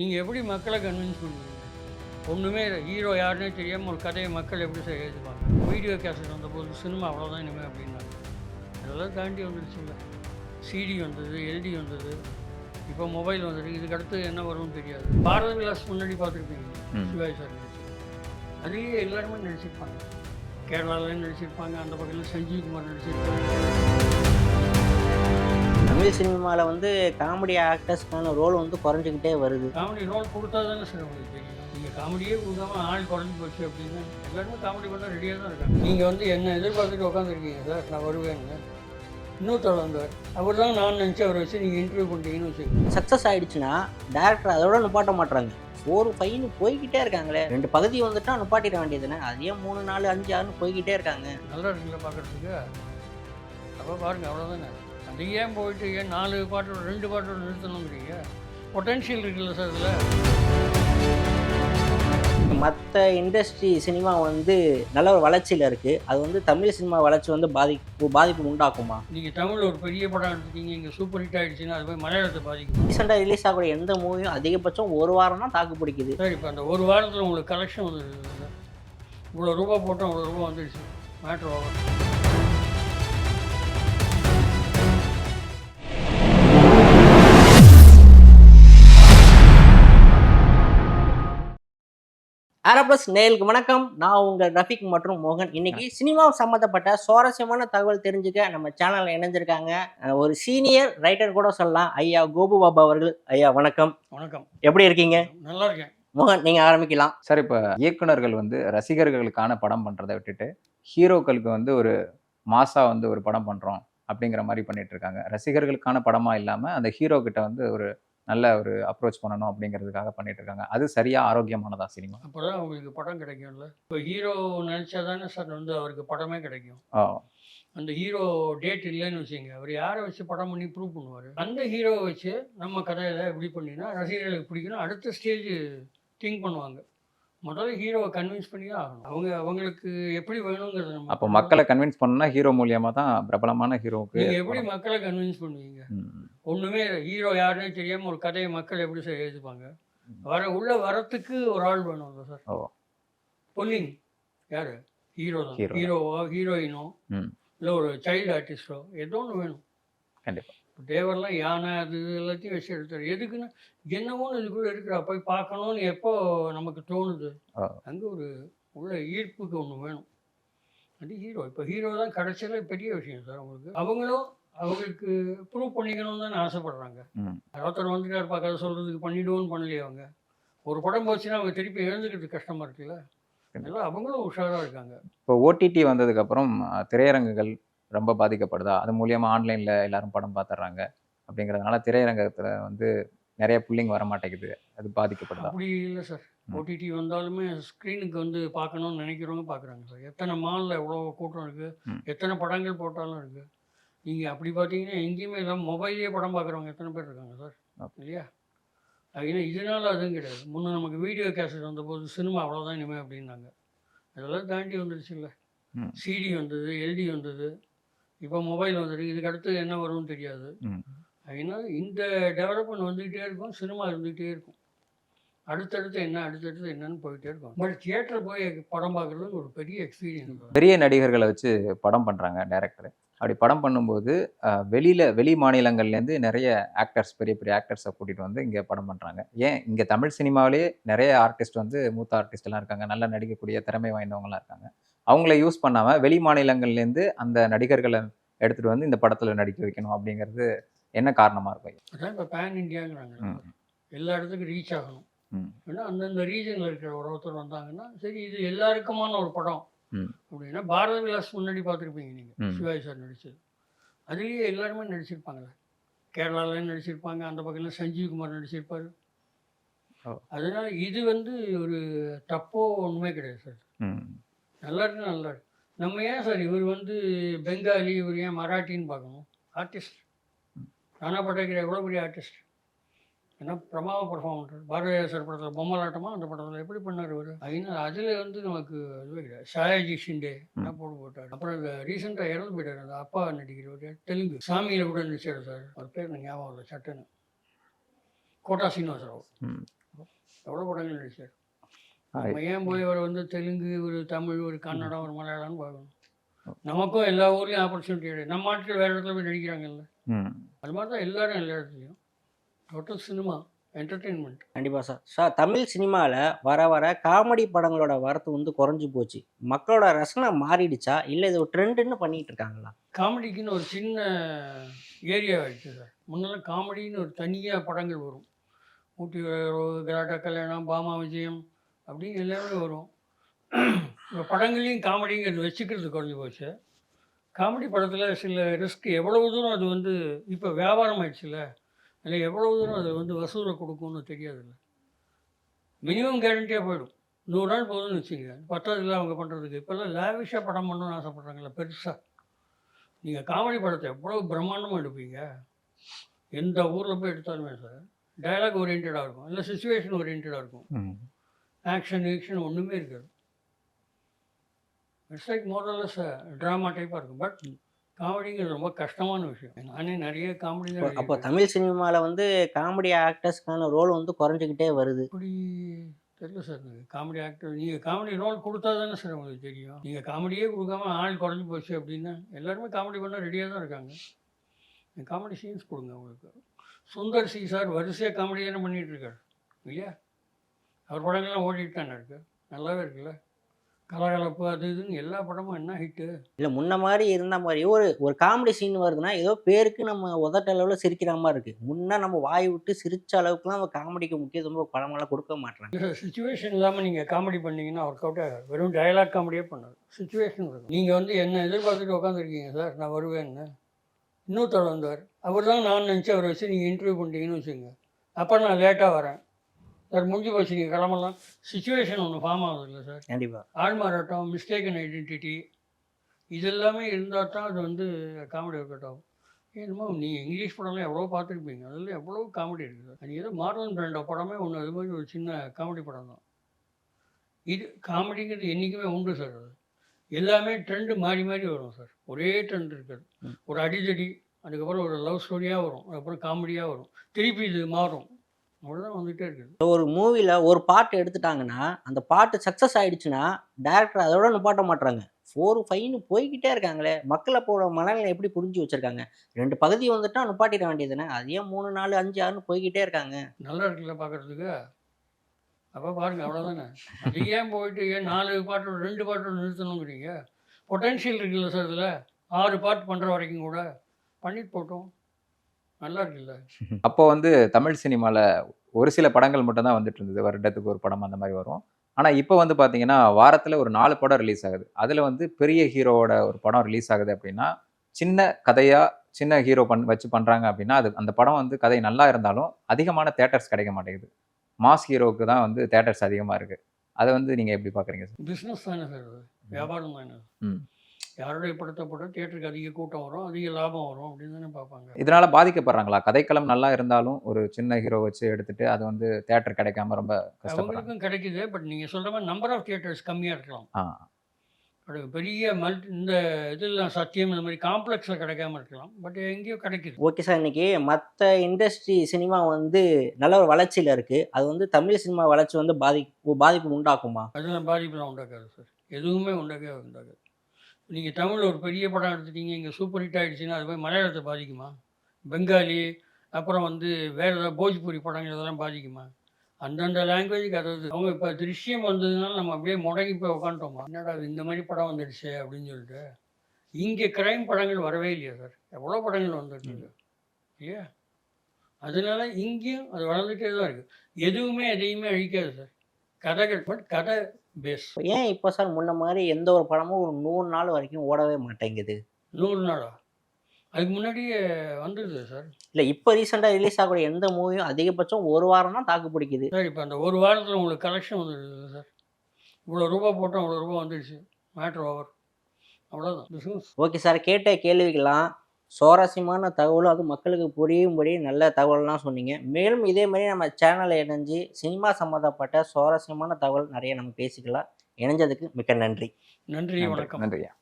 நீங்கள் எப்படி மக்களை கன்வின்ஸ் பண்ணுவீங்க ஒன்றுமே இல்லை. ஹீரோ யாருன்னே தெரியாமல் ஒரு கதையை மக்கள் எப்படி செய்ய எழுதுவாங்க வீடியோ கேசட் வந்தபோது சினிமா அவ்வளோதான் இனிமேல் அப்படின்னாங்க. அதெல்லாம் தாண்டி வந்துடுச்சு இல்லை. சிடி வந்தது எல்டி வந்தது. இப்போ மொபைல் வந்தது. இதுக்கு அடுத்து என்ன வரும்னு தெரியாது. பாரத விலாஸ் முன்னாடி பார்த்துருப்பீங்க. சிவாஜி சார் அதுலேயே எல்லாருமே நடிச்சிருப்பாங்க. கேரளாவிலையும் நடிச்சிருப்பாங்க. அந்த பக்கத்தில் சஞ்சீவ் குமார் நடிச்சிருப்பாங்க தமிழ் சினிமாவில் வந்து காமெடி ஆக்டர்ஸ்க்கான ரோல் வந்து குறைஞ்சிக்கிட்டே வருது. காமெடி ரோல் கொடுத்தா தானே சார் உங்களுக்கு தெரியும். நீங்கள் காமெடியே கொடுக்காம ஆள் குறைஞ்சி போச்சு அப்படின்னா எல்லாருமே காமெடி பண்ண ரெடியாக தான் இருக்காங்க. நீங்கள் வந்து என்ன எதிர்பார்த்துட்டு உட்காந்துருக்கீங்க சார்? நான் வருவேங்க இன்னொருத்தர் வந்தார். அவர் தான் நான் நினச்சி அவரை வச்சு நீங்கள் இன்டர்வியூ பண்ணிட்டீங்கன்னு வச்சுக்கோங்க. சக்ஸஸ் ஆயிடுச்சுன்னா டேரக்டர் அதோட நிப்பாட்ட மாட்றாங்க ஒரு பையனு போய்கிட்டே இருக்காங்களே. ரெண்டு பகுதி வந்துட்டா நிப்பாட்டிட வேண்டியதுன்னு அதே மூணு நாலு அஞ்சு ஆறுன்னு போய்கிட்டே இருக்காங்க. நல்லா இருக்குல்ல பார்க்குறதுக்கு. அப்போ பாருங்கள் அவ்வளோதானே அது ஏன் போயிட்டு ஏன் நாலு பாட்டோட ரெண்டு பாட்டோட நிறுத்தணுங்கிறீங்க பொட்டென்ஷியல் இருக்குல்ல சார் இதில்? மற்ற இண்டஸ்ட்ரி சினிமா வந்து நல்ல ஒரு வளர்ச்சியில் இருக்குது அது வந்து தமிழ் சினிமா வளர்ச்சி வந்து பாதிப்பு பாதிப்பு உண்டாக்குமா? நீங்கள் தமிழில் ஒரு பெரிய படம் எடுத்துட்டீங்க இங்கே சூப்பர் ஹிட் ஆகிடுச்சுன்னா அது போய் மலையாளத்தை பாதிக்கும்? ரீசெண்டாக ரிலீஸ் ஆகக்கூடிய எந்த மூவியும் அதிகபட்சம் ஒரு வாரம் தான் தாக்கு பிடிக்குது. சார் இப்போ அந்த ஒரு வாரத்தில் உங்களுக்கு கலெக்ஷன் வந்துருக்குது இவ்வளோ ரூபா போட்டோம் அவ்வளோ ரூபா வந்துடுச்சு மேட்ரு ஓவர் ஆரப்ளஸ் நேயலுக்கு வணக்கம். நான் உங்கள் ரஃபிக் மற்றும் மோகன். இன்னைக்கு சினிமா சம்மந்தப்பட்ட சுவாரஸ்யமான தகவல் தெரிஞ்சுக்க நம்ம சேனல்ல இணைஞ்சிருக்காங்க. ஒரு சீனியர் ரைட்டர் கூட சொல்லலாம். ஐயா கோபு பாபா அவர்கள். ஐயா வணக்கம். வணக்கம். எப்படி இருக்கீங்க? நல்லா இருக்கேன் மோகன் நீங்க ஆரம்பிக்கலாம். சார் இப்போ இயக்குனர்கள் வந்து ரசிகர்களுக்கான படம் பண்ணுறதை விட்டுட்டு ஹீரோக்களுக்கு வந்து ஒரு மாசா வந்து ஒரு படம் பண்ணுறோம் அப்படிங்கிற மாதிரி பண்ணிட்டு இருக்காங்க. ரசிகர்களுக்கான படமா இல்லாமல் அந்த ஹீரோ கிட்ட வந்து ஒரு நல்ல ஒரு அப்ரோச் பண்ணணும் அப்படிங்கிறதுக்காக பண்ணிட்டு இருக்காங்க அது சரியா ஆரோக்கியமானதா சினிமா? அப்போ தான் உங்களுக்கு படம் கிடைக்கும்ல. இப்போ ஹீரோ நினச்சா தானே சார் வந்து அவருக்கு படமே கிடைக்கும். அந்த ஹீரோ டேட் இல்லைன்னு வச்சுங்க அவர் யாரை வச்சு படம் பண்ணி ப்ரூவ் பண்ணுவார்? அந்த ஹீரோவை வச்சு நம்ம கதையில் எப்படி பண்ணினா ரசிகர்களுக்கு பிடிக்கணும் அடுத்த ஸ்டேஜ் திங்க் பண்ணுவாங்க. முதல்ல ஹீரோவை கன்வின்ஸ் பண்ணி ஆகணும். அவங்க அவங்களுக்கு எப்படி வேணுங்கிறது நம்ம அப்போ மக்களை கன்வின்ஸ் பண்ணா ஹீரோ மூலியமா தான் பிரபலமான ஹீரோவுக்கு எப்படி மக்களை கன்வின்ஸ் பண்ணுவீங்க? ஒன்றுமே ஹீரோ யாருன்னே தெரியாமல் ஒரு கதையை மக்கள் எப்படி செய்ய எழுதுப்பாங்க? வர உள்ள வரத்துக்கு ஒரு ஆள் வேணும்ல சார். பொல்லிங் யாரு? ஹீரோ தான். ஹீரோவோ ஹீரோயினோ. இல்லை ஒரு சைல்டு ஆர்டிஸ்டோ ஏதோ ஒன்று வேணும். கண்டிப்பா. இப்போ தேவர்லாம் யானை அது எல்லாத்தையும் வச்சு எடுத்தார். எதுக்குன்னா என்னமோன்னு இதுக்குள்ளே இருக்கிறா போய் பார்க்கணும்னு எப்போ நமக்கு தோணுது. அங்கே ஒரு உள்ள ஈர்ப்புக்கு ஒன்று வேணும். அது ஹீரோ. இப்போ ஹீரோ தான் கடைசியில் பெரிய விஷயம் சார் அவங்களுக்கு. அவங்களும் அவங்களுக்கு ப்ரூவ் பண்ணிக்கணும்னு தான் ஆசைப்படுறாங்க. ம். ஒருத்தர் வந்துட்டார் பார்க்க சொல்கிறதுக்கு பண்ணிடுவோன்னு பண்ணலையே அவங்க. ஒரு படம் போச்சுன்னா அவங்க திருப்பி எழுந்துக்கிறது கஷ்டமாக இருக்குல்ல? அதெல்லாம் அவங்களும் உஷாராக இருக்காங்க. இப்போ ஓடிடி வந்ததுக்கு அப்புறம் அஹ், திரையரங்குகள் ரொம்ப பாதிக்கப்படுதா? அது மூலியமா ஆன்லைன்ல எல்லாரும் படம் பார்த்துடுறாங்க அப்படிங்கிறதுனால திரையரங்கத்துல வந்து நிறைய புள்ளிங்க வர மாட்டேங்குது அது பாதிக்கப்படுதா? அப்படி இல்லை சார். ஓடிடி வந்தாலுமே ஸ்க்ரீனுக்கு வந்து பார்க்கணும்னு நினைக்கிறவங்க பார்க்குறாங்க சார். எத்தனை மாலில் எவ்வளோ கூட்டம் இருக்குது. எத்தனை படங்கள் போட்டாலும் இருக்குது நீங்கள் அப்படி பார்த்தீங்கன்னா எங்கேயுமே இல்லாமல் மொபைல்லேயே படம் பார்க்குறவங்க எத்தனை பேர் இருக்காங்க சார். இல்லையா? ஏன்னா இதனால அதுவும் கிடையாது. முன்னே நமக்கு வீடியோ கேசட் வந்தபோது சினிமா அவ்வளோதான் இனிமேல் அப்படின்னாங்க. அதெல்லாம் தாண்டி வந்துருச்சு இல்லை. சிடி வந்தது எல்டி வந்தது. இப்போ மொபைல் வந்தது இதுக்கு அடுத்து என்ன வரும்னு தெரியாது. அதனால இந்த டெவலப்மெண்ட் வந்துகிட்டே இருக்கும் சினிமா இருந்துகிட்டே இருக்கும். அடுத்தடுத்து என்ன அடுத்தடுத்து என்னன்னு போயிட்டே இருக்கும். பட் தியேட்டர் போய் படம் பார்க்குறது ஒரு பெரிய எக்ஸ்பீரியன்ஸ் பெரிய நடிகர்களை வச்சு படம் பண்றாங்க டைரக்டர் அப்படி படம் பண்ணும்போது வெளியில வெளி மாநிலங்கள்லேருந்து நிறைய ஆக்டர்ஸ் பெரிய பெரிய ஆக்டர்ஸை கூட்டிட்டு வந்து இங்க படம் பண்றாங்க. ஏன்? இங்க தமிழ் சினிமாவிலேயே நிறைய ஆர்டிஸ்ட் வந்து மூத்த ஆர்டிஸ்ட் எல்லாம் இருக்காங்க. நல்லா நடிக்கக்கூடிய திறமை வாய்ந்தவங்கலாம் இருக்காங்க. அவங்கள யூஸ் பண்ணாம வெளி மாநிலங்கள்லேருந்து அந்த நடிகர்களை எடுத்துட்டு வந்து இந்த படத்துல நடிக்க வைக்கணும் அப்படிங்கிறது என்ன காரணமா இருக்கும்? அதான் இப்போ பேன் இந்தியாங்கிறாங்க ம். எல்லா இடத்துக்கும் ரீச் ஆகணும். ஏன்னா அந்தந்த ரீஜனில் இருக்கிற ஒரு ஒருத்தர் வந்தாங்கன்னா சரி இது எல்லாருக்குமான ஒரு படம். அப்படின்னா பாரத விலாஸ் முன்னாடி பார்த்துருப்பீங்க நீங்கள். சிவாஜி சார் நடிச்சது. அதுலேயே எல்லாருமே நடிச்சிருப்பாங்களே கேரளாலையும் நடிச்சிருப்பாங்க அந்த பக்கத்தில் சஞ்சீவ் குமார் நடிச்சிருப்பார். அதனால இது வந்து ஒரு தப்போ ஒன்றுமே கிடையாது சார். நல்லா இருக்கு நல்லா இருக்கு. நம்ம ஏன் சார் இவர் வந்து பெங்காலி இவர் ஏன் மராட்டின்னு பார்க்கணும்? ஆர்டிஸ்ட். நானா பட்டேக்கிற எவ்வளோ பெரிய ஆர்டிஸ்ட்? ஏன்னா பிரமாவ பர்ஃபார்ம் பண்ணுறாரு பாரதிய சார் படத்தில் பொம்மலாட்டமா அந்த படத்தில் எப்படி பண்ணார் இவர்? அதனால அதில் வந்து நமக்கு இதுவே கிடையாது. ஷாயாஜி ஷிண்டே என்ன போட்டு போட்டார்? அப்புறம் இந்த ரீசெண்டாக இறந்து போயிட்டார். அந்த அப்பா நடிக்கிறவர் தெலுங்கு. சாமியில் கூட நடிச்சார் சார். அவர் பேர் எனக்கு ஞாபகம் இல்லை சட்டுன்னு. கோட்டா சீனிவாசராவ். எவ்வளோ படங்கள் நடிச்சார்? ஏன் போய் அவர் வந்து தெலுங்கு ஒரு தமிழ் ஒரு கன்னடம் ஒரு மலையாளம்னு பார்க்கணும்? நமக்கும் எல்லா ஊர்லேயும் ஆப்பர்ச்சுனிட்டி கிடையாது. நம்ம ஆட்கள் வேறு இடத்துல போய் நடிக்கிறாங்கல்ல. அது மாதிரி தான் எல்லாரும் எல்லா இடத்துலையும். டோட்டல் சினிமா என்டர்டெயின்மெண்ட் கண்டிப்பாக சார். சார் தமிழ் சினிமாவில் வர வர காமெடி படங்களோட வரத்து வந்து குறைஞ்சி போச்சு. மக்களோட ரசனை மாறிடுச்சா? இல்லை இது ஒரு ட்ரெண்டுன்னு பண்ணிட்டு இருக்காங்களா? காமெடிக்குன்னு ஒரு சின்ன ஏரியா ஆயிடுச்சு சார். முன்னெல்லாம் காமெடின்னு ஒரு தனியாக படங்கள் வரும். ஊட்டி கலாட்டா கல்யாணம் பாமா விஜயம் அப்படின்னு எல்லாமே வரும். படங்களையும் காமெடிங்கிறது வச்சுக்கிறது குறைஞ்சி போச்சு. காமெடி படத்தில் சில ரிஸ்க் எவ்வளவு தூரம் அது வந்து இப்போ வியாபாரம் ஆயிடுச்சுல்ல? அதில் எவ்வளவு தூரம் அது வந்து வசூலை கொடுக்கும்னு தெரியாதுல்ல. மினிமம் கேரண்டியாக போயிடும். நூறு நாள் போதும்னு வச்சுங்க பத்தாவதுல அவங்க பண்ணுறதுக்கு இப்போல்லாம் லேவிஷாக படம் பண்ணணும்னு ஆசைப்பட்றாங்களா பெருசாக நீங்கள் காமெடி படத்தை எவ்வளோ பிரம்மாண்டமாக எடுப்பீங்க? எந்த ஊரில் போய் எடுத்தாலுமே சார் டயலாக் ஓரியன்டாக இருக்கும். இல்லை சுச்சுவேஷன் ஓரியன்டாக இருக்கும். ஆக்ஷன் ஆக்ஷன் ஒன்றுமே இருக்காது. இட்ஸ் லைக் மோரலஸ் ட்ராமா டைப்பாக இருக்கும். பட் காமெடிங்கிறது ரொம்ப கஷ்டமான விஷயம். நானே நிறைய காமெடி அப்போ- தான் அப்போ எழுதியிருக்கேன். தமிழ் சினிமாவில் வந்து காமெடி ஆக்டர்ஸ்க்கான ரோல் வந்து குறைஞ்சிக்கிட்டே வருது. அப்படி தெரியல சார் எனக்கு. காமெடி ஆக்டர் நீங்கள் காமெடி ரோல் கொடுத்தா தானே சார் உங்களுக்கு தெரியும். நீங்கள் காமெடியே கொடுக்காம ஆள் குறைஞ்சி போச்சு அப்படின்னா எல்லாருமே காமெடி பண்ண ரெடியாக தான் இருக்காங்க. காமெடி சீன்ஸ் கொடுங்க உங்களுக்கு. சுந்தர் சி சார் வரிசையாக காமெடி தானே பண்ணிகிட்டு இருக்காரு. இல்லையா? அவர் படங்கள்லாம் ஓடிட்டு தானே இருக்கு. நல்லாவே இருக்குல்ல? கலகலப்பு அது இதுன்னு எல்லா படமும் என்ன ஹிட்டு இல்லை முன்ன மாதிரி இருந்த மாதிரி. ஒரு ஒரு காமெடி சீன் வருதுன்னா ஏதோ பேருக்கு நம்ம உதட்ட அளவில் சிரிக்கிற மாதிரி இருக்குது முன்ன நம்ம வாய் விட்டு சிரிச்ச அளவுக்குலாம் நம்ம காமெடிக்கு முக்கியத்துவம் படமெல்லாம் கொடுக்க மாட்டாங்க. சுச்சுவேஷன் இல்லாமல் நீங்கள் காமெடி பண்ணீங்கன்னா ஒர்க் அவுட் ஆகாது. வெறும் டயலாக் காமெடியே பண்ணாது. சுச்சுவேஷன் இருக்கும் நீங்கள் வந்து என்ன எதிர்பார்த்துட்டு உட்காந்துருக்கீங்க சார்? நான் வருவேன்னு இன்னொருத்தர் வந்தார். அவர் தான் நான் நினச்சி அவரை வச்சு நீங்கள் இன்டர்வியூ பண்ணிட்டீங்கன்னு வச்சுங்க அப்போ நான் லேட்டாக வரேன். சார் முடிஞ்சு போச்சு. நீங்கள் கிளம்பலாம். சுச்சுவேஷன் ஒன்று ஃபார்ம் ஆகுது இல்லை சார். கண்டிப்பாக ஆள்மாறாட்டம் மிஸ்டேக்கன் ஐடென்டிட்டி இது எல்லாமே இருந்தால் தான் அது வந்து காமெடி ஆகும். என்னமோ நீங்கள் இங்கிலீஷ் படம்லாம் எவ்வளோ பார்த்துருப்பீங்க. அதில் எவ்வளோ காமெடி இருக்குது அது ஏதோ மார்லன் பிராண்டோ படமே ஒன்று அது மாதிரி ஒரு சின்ன காமெடி படம் தான். இது காமெடிங்கிறது என்றைக்குமே உண்டு சார் அது. எல்லாமே ட்ரெண்டு மாறி மாறி வரும் சார். ஒரே ட்ரெண்ட் இருக்காது. ஒரு அடிதடி அதுக்கப்புறம் ஒரு லவ் ஸ்டோரியாக வரும். அதுக்கப்புறம் காமெடியாக வரும். திருப்பி இது மாறும். அவ்வளோதான் வந்துகிட்டே இருக்குது ஒரு மூவியில் ஒரு பாட்டு எடுத்துட்டாங்கன்னா அந்த பாட்டு சக்ஸஸ் ஆயிடுச்சுன்னா டேரக்டர் அதோட நிப்பாட்ட மாட்றாங்க. ஃபோர் ஃபைவ்னு போய்கிட்டே இருக்காங்களே மக்கள் அப்போட மனநிலை எப்படி புரிஞ்சு வச்சிருக்காங்க? ரெண்டு பகுதி வந்துட்டா நிப்பாட்டிட வேண்டியதுதானே? அது மூணு நாலு அஞ்சு ஆறுன்னு போய்கிட்டே இருக்காங்க. நல்லா இருக்குல்ல பார்க்கறதுக்கு அப்போ பாருங்க அவ்வளோதானே அது ஏன் போயிட்டு ஏன் நாலு பாட்டோட ரெண்டு பாட்டோட நிறுத்தணுங்கிறீங்க? பொட்டன்ஷியல் இருக்குல்ல சார் இதில்? ஆறு பாட்டு பண்ணுற வரைக்கும் கூட. பண்ணிட்டு போட்டோம். நல்லா இருக்குல்ல அப்போ வந்து தமிழ் சினிமாவில் ஒரு சில படங்கள் மட்டும் தான் வந்துட்டு இருந்தது வருடத்துக்கு ஒரு படம் அந்த மாதிரி வரும். ஆனால் இப்போ வந்து பார்த்தீங்கன்னா வாரத்தில் ஒரு நாலு படம் ரிலீஸ் ஆகுது. அதில் வந்து பெரிய ஹீரோவோட ஒரு படம் ரிலீஸ் ஆகுது அப்படின்னா சின்ன கதையாக சின்ன ஹீரோ பண் வச்சு பண்ணுறாங்க அப்படின்னா அது அந்த படம் வந்து கதை நல்லா இருந்தாலும் அதிகமான தேட்டர்ஸ் கிடைக்க மாட்டேங்குது. மாஸ் ஹீரோவுக்கு தான் வந்து தேட்டர்ஸ் அதிகமாக இருக்குது அதை வந்து நீங்கள் எப்படி பார்க்குறீங்க சார் பிஸ்னஸ் தானே சார் வியாபாரம் தானே? யாருடைய படத்தை போட்டால் தியேட்டருக்கு அதிக கூட்டம் வரும் அதிக லாபம் வரும் அப்படின்னு தானே பார்ப்பாங்க. இதனால பாதிக்கப்படுறாங்களா? கதைக்களம் நல்லா இருந்தாலும் ஒரு சின்ன ஹீரோ வச்சு எடுத்துட்டு அது வந்து தேட்டர் கிடைக்காம ரொம்ப கஷ்டப்படுறாங்க. அவங்களுக்கும் கிடைக்குது பட் நீங்கள் சொல்கிற மாதிரி நம்பர் ஆஃப் தியேட்டர்ஸ் கம்மியாக இருக்கலாம். பெரிய மல்டி இந்த இதெல்லாம் சத்தியம் இந்த மாதிரி காம்ப்ளெக்ஸில் கிடைக்காம இருக்கலாம் பட் எங்கேயோ கிடைக்குது. ஓகே சார் இன்னைக்கு மற்ற இண்டஸ்ட்ரி சினிமா வந்து நல்ல ஒரு வளர்ச்சியில் இருக்குது அது வந்து தமிழ் சினிமா வளர்ச்சி வந்து பாதிப்பு பாதிப்பு உண்டாக்குமா? அதெல்லாம் பாதிப்புலாம் உண்டாக்காது சார். எதுவுமே உண்டாக்கவே உண்டாக்காது. நீங்கள் தமிழில் ஒரு பெரிய படம் எடுத்துட்டீங்க இங்கே சூப்பர் ஹிட் ஆகிடுச்சின்னா அது போய் மலையாளத்தை பாதிக்குமா? பெங்காலி அப்புறம் வந்து வேறு ஏதாவது போஜ்பூரி படங்கள் இதெல்லாம் பாதிக்குமா? அந்தந்த லாங்குவேஜுக்கு அதாவது அவங்க இப்போ திருஷ்யம் வந்ததுனால நம்ம அப்படியே முடங்கி போய் உட்காந்துட்டோமா என்னடா இந்த மாதிரி படம் வந்துடுச்சு அப்படின்னு சொல்லிட்டு இங்கே கிரைம் படங்கள் வரவே இல்லையா சார் எவ்வளோ படங்கள் வந்துட்டு இருக்கு இல்லையா? அதனால இங்கேயும் அது வளர்ந்துட்டே தான் இருக்குது எதுவுமே எதையுமே அழிக்காது சார் கதைகள் பட் கதை ஏன் இப்போ சார் முன்ன மாதிரி எந்த ஒரு படமும் ஒரு நூறு நாள் வரைக்கும் ஓடவே மாட்டேங்குது? நூறு நாளா? அதுக்கு முன்னாடியே வந்துடுது சார். இல்லை இப்போ ரீசெண்டாக ரிலீஸ் ஆகக்கூடிய எந்த மூவியும் அதிகபட்சம் ஒரு வாரம் தான் தாக்கு பிடிக்குது. சார் இப்போ அந்த ஒரு வாரத்தில் உங்களுக்கு கலெக்ஷன் வந்துடுது சார். இவ்வளோ ரூபா போட்டோம் அவ்வளோ ரூபா வந்துடுச்சு மேட்ரு ஓவர் அவ்வளோதான் ஓகே சார் கேட்ட கேள்விக்கெல்லாம் சுவாரஸ்யமான தகவலும் அது மக்களுக்கு புரியும்படி நல்ல தகவல்லாம் சொன்னீங்க. மேலும் இதே மாதிரி நம்ம சேனலை இணைஞ்சு சினிமா சம்மந்தப்பட்ட சுவாரஸ்யமான தகவல் நிறைய நம்ம பேசிக்கலாம். இணைஞ்சதுக்கு மிக்க நன்றி. நன்றி வணக்கம். நன்றியா